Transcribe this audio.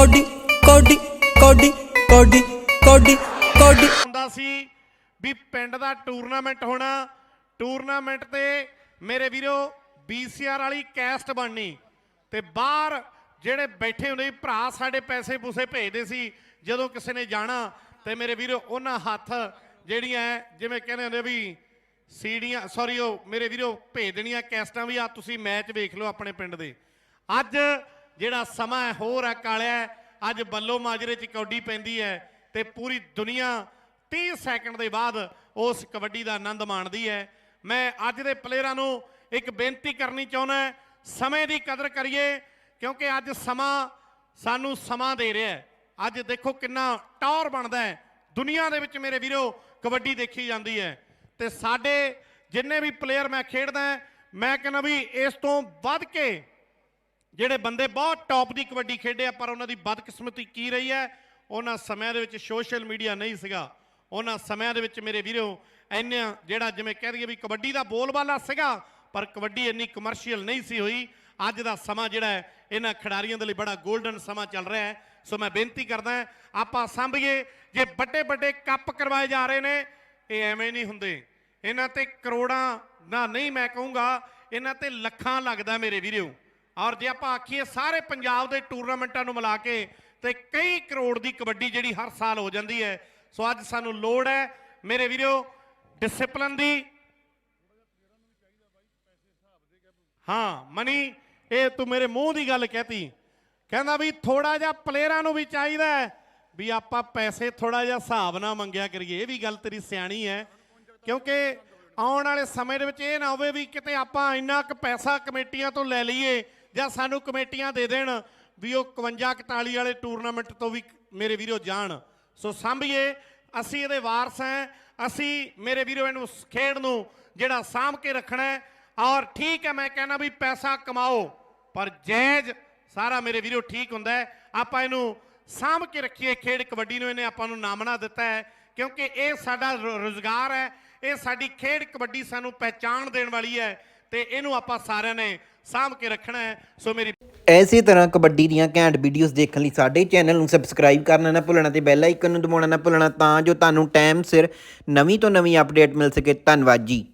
Cody ਕੋਡੀ ਕੋਡੀ ਕੋਡੀ ਕੋਡੀ ਕੋਡੀ। ਹੁੰਦਾ ਸੀ ਵੀ ਪਿੰਡ ਦਾ ਟੂਰਨਾਮੈਂਟ ਹੋਣਾ, ਟੂਰਨਾਮੈਂਟ ਤੇ ਮੇਰੇ ਵੀਰੋ BCR ਵਾਲੀ ਕੈਸਟ ਬਣਨੀ। ਤੇ ਬਾਹਰ ਜਿਹੜੇ ਬੈਠੇ ਹੁੰਦੇ ਭਰਾ ਸਾਡੇ ਪੈਸੇ ਪੂਸੇ ਭੇਜਦੇ ਸੀ, ਜਦੋਂ ਕਿਸੇ ਨੇ ਜਾਣਾ, ਤੇ ਮੇਰੇ ਵੀਰੋ ਉਹਨਾਂ ਹੱਥ ਜਿਹੜੀਆਂ ਜਿਵੇਂ ਕਹਿੰਦੇ ਹੁੰਦੇ ਵੀ ਸੀੜੀਆਂ ਸੌਰੀ ਉਹ ਮੇਰੇ ਵੀਰੋ ਭੇਜ ਦੇਣੀਆਂ ਕੈਸਟਾਂ ਵੀ ਆ, ਤੁਸੀਂ ਮੈਚ ਵੇਖ ਲਓ ਆਪਣੇ ਪਿੰਡ ਦੇ। ਅੱਜ ਜਿਹੜਾ ਸਮਾਂ ਹੈ, ਹੋਰ ਹੈ ਕਾਲਿਆ ਹੈ। ਅੱਜ ਬੱਲੋ ਮਾਜਰੇ ਚ ਕੌਡੀ ਪੈਂਦੀ ਹੈ ਤੇ ਪੂਰੀ ਦੁਨੀਆ 30 ਸੈਕਿੰਡ ਦੇ ਬਾਅਦ ਉਸ ਕਬੱਡੀ ਦਾ ਆਨੰਦ ਮਾਣਦੀ ਹੈ। ਮੈਂ ਅੱਜ ਦੇ ਪਲੇਅਰਾਂ ਨੂੰ ਇੱਕ ਬੇਨਤੀ ਕਰਨੀ ਚਾਹੁੰਦਾ ਸਮੇਂ ਦੀ ਕਦਰ ਕਰੀਏ, ਕਿਉਂਕਿ ਅੱਜ ਸਮਾਂ ਸਾਨੂੰ ਸਮਾਂ ਦੇ ਰਿਹਾ ਹੈ। ਅੱਜ ਦੇਖੋ ਕਿੰਨਾ ਟੌਰ ਬਣਦਾ ਹੈ। ਦੁਨੀਆ ਦੇ ਵਿੱਚ ਮੇਰੇ ਵੀਰੋ, ਕਬੱਡੀ ਦੇਖੀ ਜਾਂਦੀ ਹੈ। ਤੇ ਸਾਡੇ ਜਿੰਨੇ ਵੀ ਪਲੇਅਰ ਮੈਂ ਖੇਡਦਾ ਮੈਂ ਕਹਿੰਦਾ ਵੀ ਇਸ ਤੋਂ ਵੱਧ ਕੇ ਜਿਹੜੇ ਬੰਦੇ ਬਹੁਤ ਟੌਪ ਦੀ ਕਬੱਡੀ ਖੇਡੇ ਆ, ਪਰ ਉਹਨਾਂ ਦੀ ਬਦਕਿਸਮਤੀ ਕੀ ਰਹੀ ਹੈ? ਉਹਨਾਂ ਸਮਿਆਂ ਦੇ ਵਿੱਚ ਸੋਸ਼ਲ ਮੀਡੀਆ ਨਹੀਂ ਸੀਗਾ। ਉਹਨਾਂ ਸਮਿਆਂ ਦੇ ਵਿੱਚ ਮੇਰੇ ਵੀਰੋ, ਇੰਨਾ ਜਿਹੜਾ ਜਿਵੇਂ ਕਹਿ ਦਈਏ ਵੀ ਕਬੱਡੀ ਦਾ ਬੋਲਬਾਲਾ ਸੀਗਾ, ਪਰ ਕਬੱਡੀ ਇੰਨੀ ਕਮਰਸ਼ੀਅਲ ਨਹੀਂ ਸੀ ਹੋਈ। ਅੱਜ ਦਾ ਸਮਾਂ ਜਿਹੜਾ ਹੈ, ਇਹਨਾਂ ਖਿਡਾਰੀਆਂ ਦੇ ਲਈ ਬੜਾ 골ਡਨ ਸਮਾਂ ਚੱਲ ਰਿਹਾ ਹੈ। ਸੋ ਮੈਂ ਬੇਨਤੀ ਕਰਦਾ ਆਪਾਂ ਸੰਭੀਏ। ਜੇ ਵੱਡੇ ਵੱਡੇ ਕੱਪ ਕਰਵਾਏ ਜਾ ਰਹੇ ਨੇ, ਇਹ ਐਵੇਂ ਨਹੀਂ ਹੁੰਦੇ। ਇਹਨਾਂ ਤੇ ਕਰੋੜਾਂ ਨਾ ਨਹੀਂ ਮੈਂ ਕਹੂੰਗਾ, ਇਹਨਾਂ ਤੇ ਲੱਖਾਂ ਲੱਗਦਾ ਮੇਰੇ ਵੀਰੋ। ਔਰ ਜੇ ਆਪਾਂ ਆਖੀਏ ਸਾਰੇ ਪੰਜਾਬ ਦੇ ਟੂਰਨਾਮੈਂਟਾਂ ਨੂੰ ਮਿਲਾ ਕੇ ਤੇ ਕਈ ਕਰੋੜ ਦੀ ਕਬੱਡੀ ਜਿਹੜੀ ਹਰ ਸਾਲ ਹੋ ਜਾਂਦੀ ਹੈ, ਸੋ ਅੱਜ ਸਾਨੂੰ ਲੋੜ ਹੈ, ਮੇਰੇ ਵੀਰੋ ਡਿਸਪਲਿਨ ਦੀ। ਹਾਂ, ਮਨੀ, ਇਹ ਤੂੰ ਮੇਰੇ ਮੂੰਹ ਦੀ ਗੱਲ ਕਹਿਤੀ। ਕਹਿੰਦਾ ਵੀ ਥੋੜਾ ਜਿਹਾ ਪਲੇਅਰਾਂ ਨੂੰ ਵੀ ਚਾਹੀਦਾ ਵੀ ਆਪਾਂ ਪੈਸੇ ਥੋੜਾ ਜਿਹਾ ਹਿਸਾਬ ਨਾਲ ਮੰਗਿਆ ਕਰੀਏ। ਇਹ ਵੀ ਗੱਲ ਤੇਰੀ ਸਿਆਣੀ ਹੈ, ਕਿਉਂਕਿ ਆਉਣ ਵਾਲੇ ਸਮੇਂ ਦੇ ਵਿੱਚ ਇਹ ਨਾ ਹੋਵੇ ਵੀ ਕਿਤੇ ਆਪਾਂ ਇੰਨਾ ਕੁ ਪੈਸਾ ਕਮੇਟੀਆਂ ਤੋਂ ਲੈ ਲਈਏ ਜਾਂ ਸਾਨੂੰ ਕਮੇਟੀਆਂ ਦੇ ਦੇਣ ਵੀ ਉਹ 51 41 ਵਾਲੇ ਟੂਰਨਾਮੈਂਟ ਤੋਂ ਵੀ ਮੇਰੇ ਵੀਰੋ ਜਾਣ। ਸੋ ਸੰਭੀਏ, ਅਸੀਂ ਇਹਦੇ ਵਾਰਸ ਹਾਂ। ਅਸੀਂ ਮੇਰੇ ਵੀਰੋ ਇਹਨੂੰ ਸ- ਖੇਡ ਨੂੰ ਜਿਹੜਾ ਸਾਂਭ ਕੇ ਰੱਖਣਾ ਹੈ। ਔਰ ਠੀਕ ਹੈ, ਮੈਂ ਕਹਿੰਦਾ ਵੀ ਪੈਸਾ ਕਮਾਓ, ਪਰ ਜੈਜ਼ ਸਾਰਾ ਮੇਰੇ ਵੀਰੋ ਠੀਕ ਹੁੰਦਾ ਹੈ। ਆਪਾਂ ਇਹਨੂੰ ਸਾਂਭ ਕੇ ਰੱਖੀਏ, ਖੇਡ ਕਬੱਡੀ ਨੂੰ ਇਹਨੇ ਆਪਾਂ ਨੂੰ ਨਾਮਣਾ ਦਿੱਤਾ ਹੈ। ਕਿਉਂਕਿ ਇਹ ਸਾਡਾ ਰੋ- ਰੋਜ਼ਗਾਰ ਹੈ। ਇਹ ਸਾਡੀ ਖੇਡ ਕਬੱਡੀ ਸਾਨੂੰ ਪਹਿਚਾਣ ਦੇਣ ਵਾਲੀ ਹੈ। ਤੇ ਇਹਨੂੰ ਆਪਾਂ ਸਾਰਿਆਂ ਨੇ ਸਾਂਭ ਕੇ ਰੱਖਣਾ ਹੈ, ਸੋ ਮੇਰੀ ਐਸੇ ਤਰ੍ਹਾਂ ਕਬੱਡੀ ਦੀਆਂ ਘੈਂਟ ਵੀਡੀਓਜ਼ ਦੇਖਣ ਲਈ ਸਾਡੇ ਚੈਨਲ ਨੂੰ ਸਬਸਕ੍ਰਾਈਬ ਕਰਨਾ ਨਾ ਭੁੱਲਣਾ ਤੇ ਬੈਲ ਆਈਕਨ ਨੂੰ ਦਬਾਉਣਾ ਨਾ ਭੁੱਲਣਾ ਤਾਂ ਜੋ ਤੁਹਾਨੂੰ ਟਾਈਮ ਸਿਰ ਨਵੀਂ ਤੋਂ ਨਵੀਂ ਅਪਡੇਟ ਮਿਲ ਸਕੇ। ਧੰਨਵਾਦ ਜੀ।